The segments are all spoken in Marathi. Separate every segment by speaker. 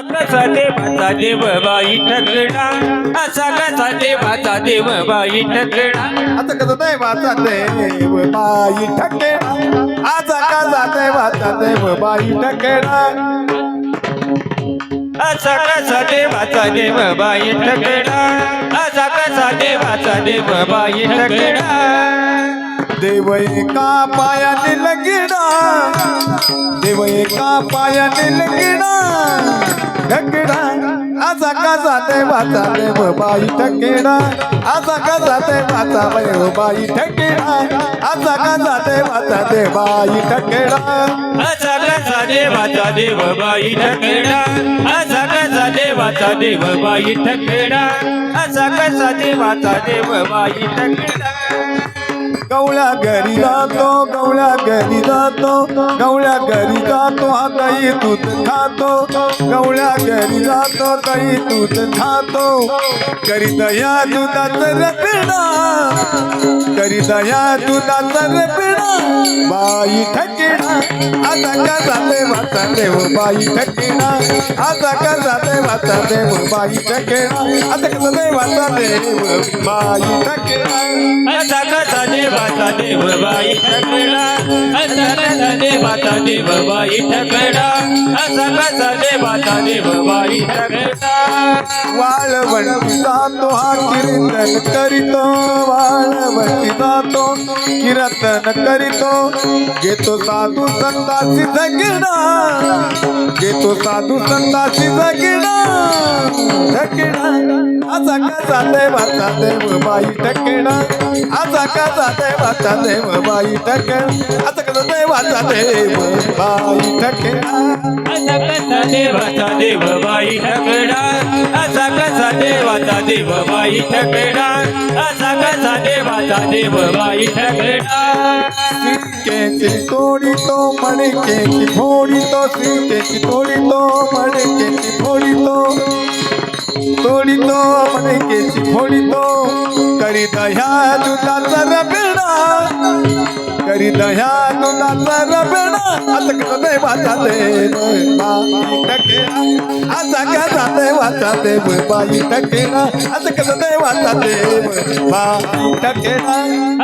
Speaker 1: कसा देवाचा देव बाई ठकडा असा कसा देवाचा देव बाई ठकडा
Speaker 2: आता कसं देवाचा देव बाई ठकेडा आता कसा देवाचा देव बाई ठकेडा
Speaker 1: असा कसा देवाचा देव बाई ठकडा असा कसा देवाचा देव बाई ठकडा
Speaker 2: देव एका पायाने लगिडा? देव एका पायाने लगिडा? ठकेडा असा कसा देवाचा देव बाई ठकेडा असा कसा देवाचा देव बाई ठकेडा असा कसा देवाचा देव बाई ठकेडा
Speaker 1: असा कसा देवाचा देव बाई ठकडा असा कसा देवाचा देव बाई ठकडा असा कसा देवाचा देव बाई ठकेडा
Speaker 2: गवळ्या घरी जातो गवळ्या घरी जातो गवळ्या घरी जातो हा काही दूध खातो. गवळ्या घरी जातो काही दूध खातो. करी दया दुधाचं रपिणा करी दया दुधाचं रपिणा आता का जाते वाचा देव बाई ठकेणा आता का जाते वाचा देव बाई ठकेणा आता कसं देवाचा देव बाई ठकेणा
Speaker 1: असा कसा देवाचा देव बाई ठकडा असा देवाचा देव बाई ठकडा असा कसा देवाचा देव बाई ठकडा
Speaker 2: वाळवंटी जातो हा कीर्तन करीतो वाळवंटी जातो कीर्तन करीतो. घेतो साधू संताची झगिडा घेतो साधू संताची झगिडा ठकेडा असा कसा देवाचा देव बाई देव बाई ठकेडा असा कसा देवाचा देव बाई ठकेडा
Speaker 1: असा कसा देवाचा देव बाई ठकडा असा कसा देवाचा देव बाई ठकडा असा कसा देवाचा देव बाई
Speaker 2: तोडी तो मणकेची फोडी तो सिंकेची तोडी तो मणकेची फोडी तो. तोडी तो मणकेची फोडी तो करी दह्या दुधाचा रबेडा. करी दह्या दुधाचा रबेडा. आता कसं बाई टकेला आता कसा देवाचा देव बाई कसं टकेला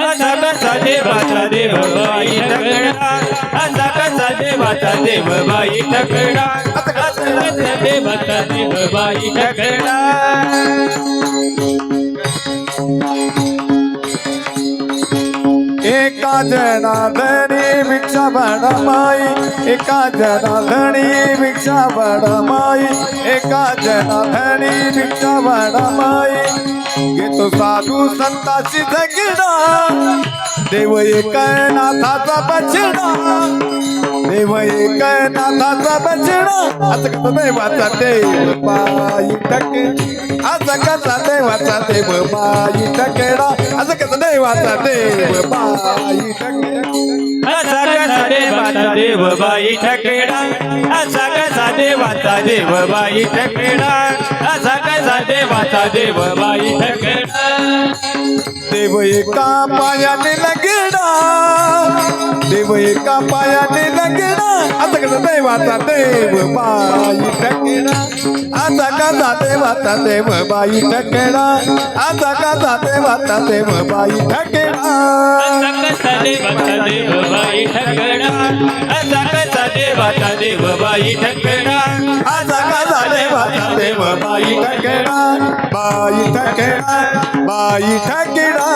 Speaker 1: असा कसा देवाचा देव बाई ठकडा असा कसा देवाचा देव बाई ठकडा एका कसा धनी देव
Speaker 2: एका जनाधणी भिक्षा माई एका जनाधणी भिक्षा माई एका जनाधणी भिक्षा माई घेतो साधू संताची जगिडा देव एक नाथाचा बछडा. देव एक नाथाचा बछडा? आता कसं देवाचा देव बाई टके आता कसा देवाचा देव बाई टकेडा आता कसं देवाचा देव बाई टकेडा
Speaker 1: असा कसा देवाचा देव बाई ठकेडा असा कसा देवाचा देव बाई ठकेडा असा कसा देवाचा देव बाई ठकेडा
Speaker 2: देव एका पायाने लगेडा देव एका पायाने लगेडा आता कसं देवाचा देव बाई टकेडा आता कसा देवाचा देव बाई टकेडा आता कसा देवाचा देव बाई टकेडा
Speaker 1: असा कसा देवाचा देव बाई ठकेडा असा कसा देवाचा देव बाई ठकेडा
Speaker 2: आता कसा देवाचा देव बाई टकेडा बाई टकेडा बाई टकेडा